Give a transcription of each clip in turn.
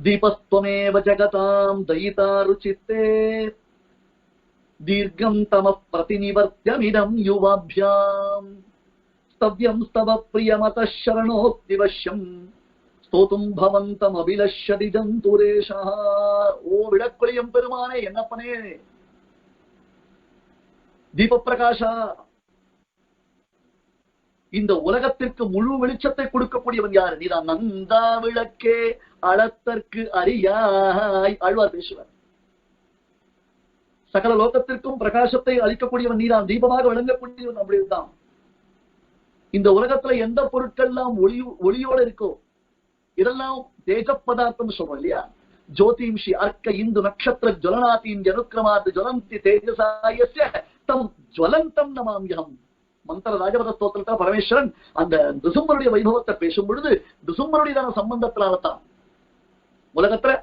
दीपस्त्वमेव जगताम् दयितारुचित्ते दीर्घम् तमः प्रतिनिवर्त्यमिदम् युवाभ्याम् स्तव्यम् स्तव प्रियमतः शरणोक्तिवश्यम् ஸ்தோத்தும் பவந்தம் அபிலஷதி ஜந்துரேஷா ஓ விளக்குளியம் பெருமானே என்னப்பனே தீபப்பிரகாஷா இந்த உலகத்திற்கு முழு வெளிச்சத்தை கொடுக்கக்கூடியவன் யார் நீதான் நந்தா விளக்கே அளத்தற்கு அறியாய். ஆழ்வார் பேசுவார். சகல லோகத்திற்கும் பிரகாசத்தை அளிக்கக்கூடியவன் நீதான். தீபமாக விளங்கக்கூடியவன் அப்படிதான் இந்த உலகத்துல எந்த பொருட்கள்லாம் ஒளி ஒளியோட இருக்கோ இதெல்லாம் தேஜ பதார்த்தம் சொல்றோம் இல்லையா? ஜோதிம்ஷி அர்க்க இந்து நட்சத்திர ஜுவலனாதீன் ஜனுக்கிரமாத் ஜுவலந்தி தேஜசாயச தம் ஜுவலந்தம் நமாமியம் மந்திர ராஜபத ஸ்தோத்திரத்தில் பரமேஸ்வரன் அந்த நிருசும்பருடைய வைபவத்தை பேசும் பொழுது திசும்பருடையதான சம்பந்தத்தினால தான் உலகத்துல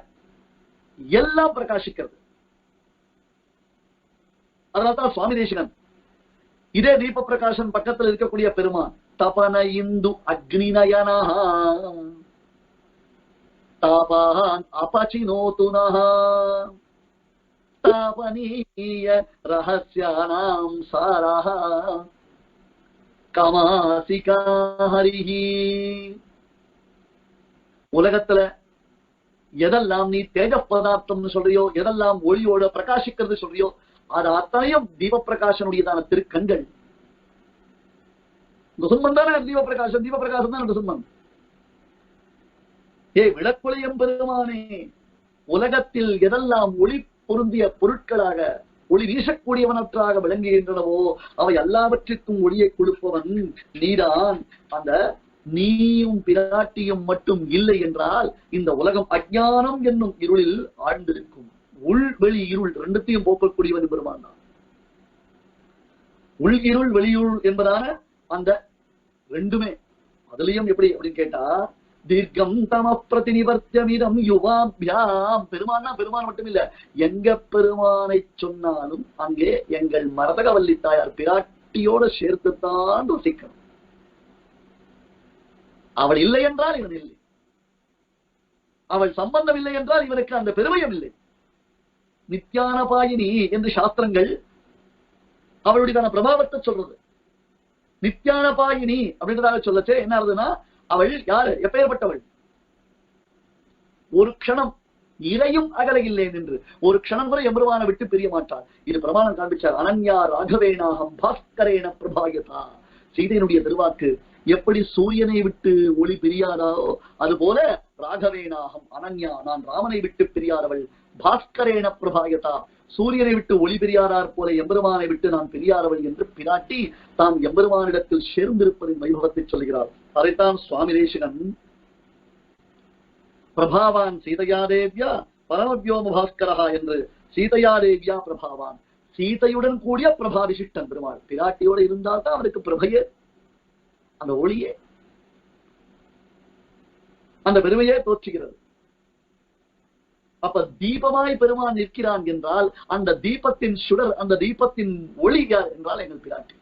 எல்லாம் பிரகாசிக்கிறது. அதனால்தான் சுவாமி தேசிகன் இதே தீப பிரகாசன் பக்கத்தில் இருக்கக்கூடிய பெருமான் தபன இந்து அக்னிநயனா தாபான் அபச்சினோது நः தாபனீய ரகசியானாம் சாரः கமாசிகா ஹரிஹி. உலகத்துல எதெல்லாம் நீ தேஜ பதார்த்தம்னு சொல்றியோ எதெல்லாம் ஒளியோட பிரகாசிக்கிறது சொல்றியோ அது அத்தனையும் தீபப்பிரகாசனுடையதான திருக்கண்கள். இந்த நுசும்மன் தானே தீபப்பிரகாசம்? தீபப்பிரகாசம் தான் நுசும்மன் ஏ விளக்குளையம் பெருமானே உலகத்தில் எதெல்லாம் ஒளி பொருந்திய பொருட்களாக ஒளி வீசக்கூடியவனற்றாக விளங்குகின்றனவோ அவை எல்லாவற்றிற்கும் ஒளியை கொடுப்பவன் நீதான். அந்த நீயும் பிராட்டியும் மட்டும் இல்லை என்றால் இந்த உலகம் அஜானம் என்னும் இருளில் ஆழ்ந்திருக்கும். உள் வெளி இருள் ரெண்டுத்தையும் போக்கக்கூடியவன் பெருமான் தான். உள் இருள் வெளியுள் என்பதான அந்த ரெண்டுமே. அதுலயும் எப்படி அப்படின்னு கேட்டா தீர்க்கம் தம பிரதிநிவர்த்தியமிதம் யுவாபியாம். பெருமானா பெருமான் மட்டும் இல்ல எங்க பெருமானை சொன்னாலும் அங்கே எங்கள் மரதகவல்லி தாயார் பிராட்டியோட சேர்த்துத்தான் ரசிக்கணும். அவள் இல்லை என்றால் இவன் இல்லை. அவள் சம்பந்தம் இல்லை என்றால் இவனுக்கு அந்த பெருமையும் இல்லை. நித்யான பாயினி என்று சாஸ்திரங்கள் அவளுடையதான பிரபாவத்தை சொல்றது. நித்யானபாயினி அப்படின்றதாக சொல்லச்சே என்ன ஆகுதுன்னா அவள் யாரு? எப்பேற்பட்டவள்? ஒரு க்ஷணம் இலையும் அகல இல்லை என்று ஒரு க்ஷணம் கூட எம்பெருமான விட்டு பிரிய மாட்டாள். இது பிரமாணம் காண்பிச்சார் அனன்யா ராகவேனாகம் பாஸ்கரேன பிரபாயதா. சீதையினுடைய திருவாக்கு எப்படி சூரியனை விட்டு ஒளி பிரியாதோ அது போல ராகவேனாகம் அனன்யா நான் ராமனை விட்டு பிரியாதவள். பாஸ்கரேன பிரபாயதா. சூரியனை விட்டு ஒளி பிரியாதார் போல எம்பெருமானை விட்டு நான் பிரியாதவள் என்று பிராட்டி தாம் எம்பெருமானிடத்தில் சேர்ந்திருப்பதின் வைபவத்தை சொல்கிறார். அதைத்தான் சுவாமி தேசிகன் பிரபாவான் சீதையா தேவியா பரமவியோம பாஸ்கரா என்று சீதையா தேவியா பிரபாவான். சீதையுடன் கூடிய பிரபா விசிஷ்டன் பெருமாள். பிராட்டியோட இருந்தால் தான் அவனுக்கு பிரபையே. அந்த ஒளியே அந்த பெருமையே தோற்றுகிறது. அப்ப தீபமாய் பெருமான் நிற்கிறான் என்றால் அந்த தீபத்தின் சுடர் அந்த தீபத்தின் ஒளி யார் என்றால் எங்கள் பிராட்டி.